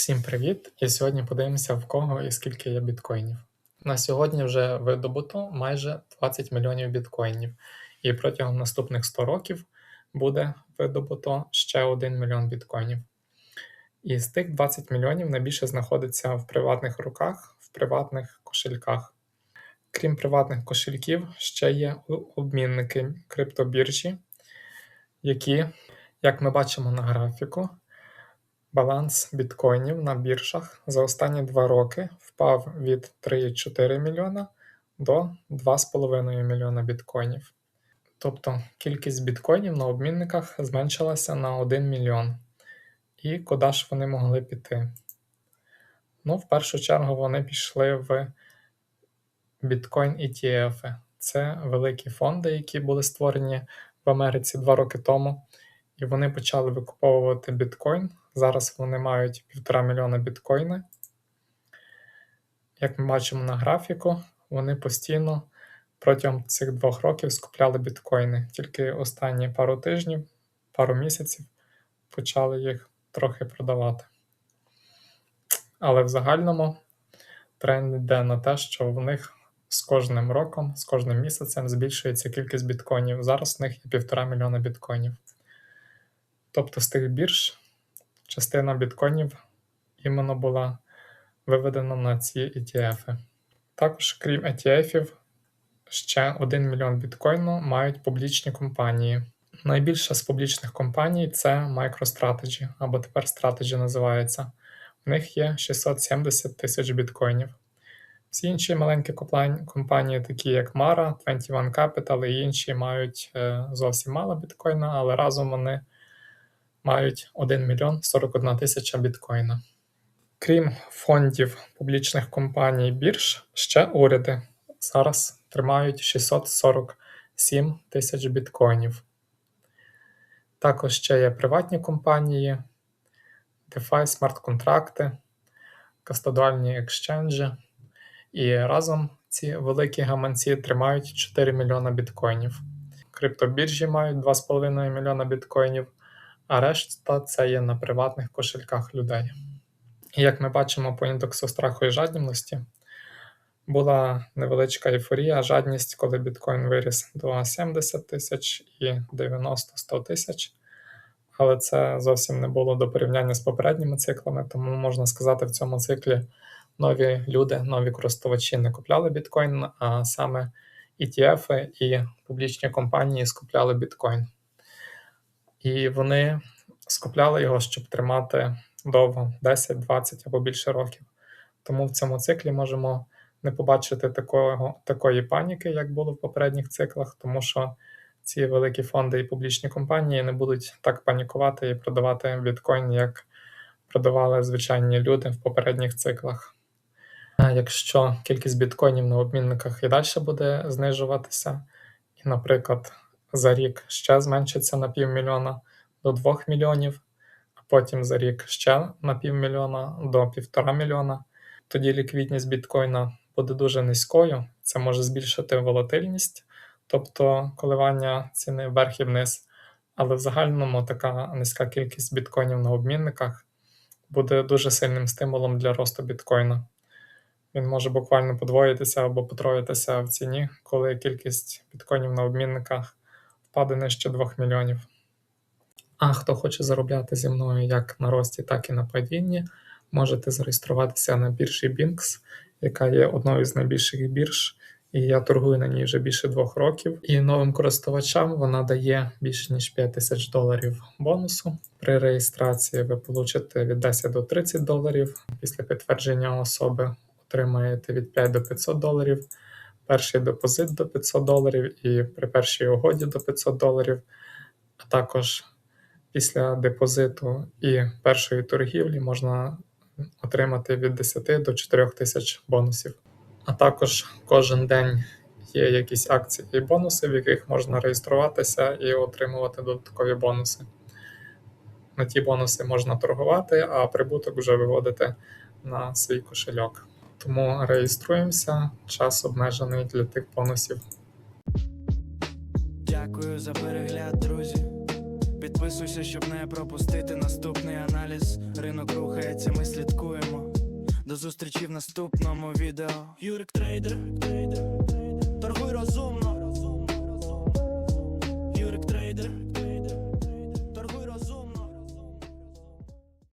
Всім привіт! І сьогодні подивимося, в кого і скільки є біткоїнів. На сьогодні вже видобуто майже 20 мільйонів біткоїнів, і протягом наступних 100 років буде видобуто ще 1 мільйон біткоїнів. І з тих 20 мільйонів найбільше знаходиться в приватних руках, в приватних кошельках. Крім приватних кошельків, ще є обмінники криптобіржі, які, як ми бачимо на графіку, Баланс біткоїнів на біржах за останні два роки впав від 3,4 мільйона до 2,5 мільйона біткоїнів. Тобто кількість біткоїнів на обмінниках зменшилася на 1 мільйон. І куди ж вони могли піти? Ну, в першу чергу вони пішли в біткоін ETF. Це великі фонди, які були створені в Америці два роки тому, і вони почали викуповувати біткоін. Зараз вони мають 1,5 мільйона біткоїни. Як ми бачимо на графіку, вони постійно протягом цих двох років скупляли біткоїни. Тільки останні пару тижнів, пару місяців почали їх трохи продавати. Але в загальному тренд йде на те, що в них з кожним роком, з кожним місяцем збільшується кількість біткоїнів. Зараз в них є 1,5 мільйона біткоїнів. Тобто з тих бірж частина біткоїнів іменно була виведена на ці ETF. Також, крім ETF, ще 1 мільйон біткоїну мають публічні компанії. Найбільша з публічних компаній це MicroStrategy, або тепер Strategy називається. В них є 670 тисяч біткоїнів. Всі інші маленькі компанії, такі як Mara, 21 Capital і інші, мають е, зовсім мало біткоїна, але разом вони мають 1 мільйон 41 тисяча біткоїна. Крім фондів публічних компаній бірж, ще уряди зараз тримають 647 тисяч біткоїнів. Також ще є приватні компанії, DeFi, смарт-контракти, кастодуальні екшенджі. І разом ці великі гаманці тримають 4 мільйона біткоїнів. Криптобіржі мають 2,5 мільйона біткоїнів а решта це є на приватних кошельках людей. І як ми бачимо по індексу страху і жадібності, була невеличка ейфорія, жадність, коли біткоін виріс до 70 тисяч і 90-100 тисяч. Але це зовсім не було до порівняння з попередніми циклами, тому можна сказати, в цьому циклі нові люди, нові користувачі не купляли біткоін, а саме ETF і публічні компанії скупляли біткоін і вони скупляли його, щоб тримати довго 10, 20 або більше років. Тому в цьому циклі можемо не побачити такого, такої паніки, як було в попередніх циклах, тому що ці великі фонди і публічні компанії не будуть так панікувати і продавати біткоін, як продавали звичайні люди в попередніх циклах. Якщо кількість біткоїнів на обмінниках і далі буде знижуватися, і, наприклад, за рік ще зменшиться на півмільйона до 2 мільйонів, а потім за рік ще на півмільйона до півтора мільйона. Тоді ліквідність біткоїна буде дуже низькою, це може збільшити волатильність, тобто коливання ціни вверх і вниз. Але в загальному така низька кількість біткоїнів на обмінниках буде дуже сильним стимулом для росту біткоїна. Він може буквально подвоїтися або потроїтися в ціні, коли кількість біткоїнів на обмінниках впаде нижче 2 мільйонів. А хто хоче заробляти зі мною як на рості, так і на падінні, можете зареєструватися на біржі Binx, яка є одною з найбільших бірж, і я торгую на ній вже більше двох років. І новим користувачам вона дає більше ніж 5 тисяч доларів бонусу. При реєстрації ви получите від 10 до 30 доларів. Після підтвердження особи отримаєте від 5 до 500 доларів перший депозит до 500 доларів і при першій угоді до 500 доларів, а також після депозиту і першої торгівлі можна отримати від 10 до 4 тисяч бонусів. А також кожен день є якісь акції і бонуси, в яких можна реєструватися і отримувати додаткові бонуси. На ті бонуси можна торгувати, а прибуток вже виводити на свій кошельок тому реєструємося. Час обмежений для тих бонусів. Дякую за перегляд, друзі. Підписуйся, щоб не пропустити наступний аналіз. Ринок рухається, ми слідкуємо. До зустрічі в наступному відео. Юрик трейдер, трейдер, трейдер. торгуй розумно. Юрик трейдер.